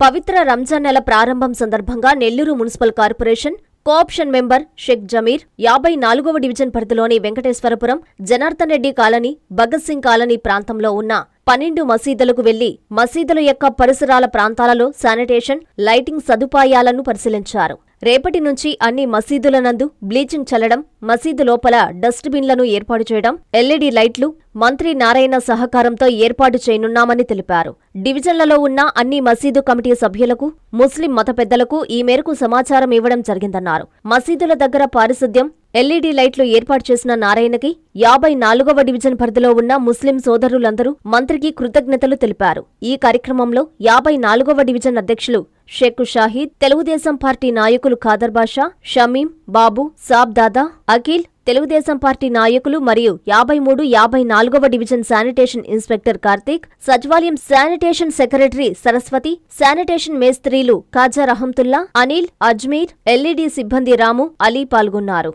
పవిత్ర రంజాన్ నెల ప్రారంభం సందర్భంగా Nellore municipal corporation cooption member Sheikh Jameer యాభై నాలుగవ డివిజన్ పరిధిలోని వెంకటేశ్వరపురం జనార్దన్ రెడ్డి కాలనీ భగత్ సింగ్ కాలనీ ప్రాంతంలో ఉన్న పన్నెండు మసీదులకు వెళ్ళి మసీదుల యొక్క పరిసరాల ప్రాంతాలలో శానిటేషన్ లైటింగ్ సదుపాయాలను పరిశీలించారు. రేపటి నుంచి అన్ని మసీదుల నందు బ్లీచింగ్ చల్లడం మసీదు లోపల డస్ట్ బిన్లను ఏర్పాటు చేయడం ఎల్ఈడీ లైట్లు మంత్రి నారాయణ సహకారంతో ఏర్పాటు చేయనున్నామని తెలిపారు. డివిజన్లలో ఉన్న అన్ని మసీదు కమిటీ సభ్యులకు ముస్లిం మత పెద్దలకు ఈ మేరకు సమాచారం ఇవ్వడం జరిగిందన్నారు. మసీదుల దగ్గర పారిశుద్ధ్యం ఎల్ఈడీ లైట్లు ఏర్పాటు చేసిన నారాయణకి యాభై నాలుగవ డివిజన్ పరిధిలో ఉన్న ముస్లిం సోదరులందరూ మంత్రికి కృతజ్ఞతలు తెలిపారు. ఈ కార్యక్రమంలో యాభై నాలుగవ డివిజన్ అధ్యక్షులు షేక్ షాహీద్ తెలుగుదేశం పార్టీ నాయకులు ఖాదర్ బాషా షమీం బాబు సాబ్ దాదా అఖిల్ తెలుగుదేశం పార్టీ నాయకులు మరియు యాభై మూడు యాభై నాలుగవ డివిజన్ శానిటేషన్ ఇన్స్పెక్టర్ కార్తీక్ సచివాలయం శానిటేషన్ సెక్రటరీ సరస్వతి శానిటేషన్ మేస్త్రీలు కాజా రహంతుల్లా అనిల్ అజ్మీర్ ఎల్ఈడి సిబ్బంది రాము అలీ పాల్గొన్నారు.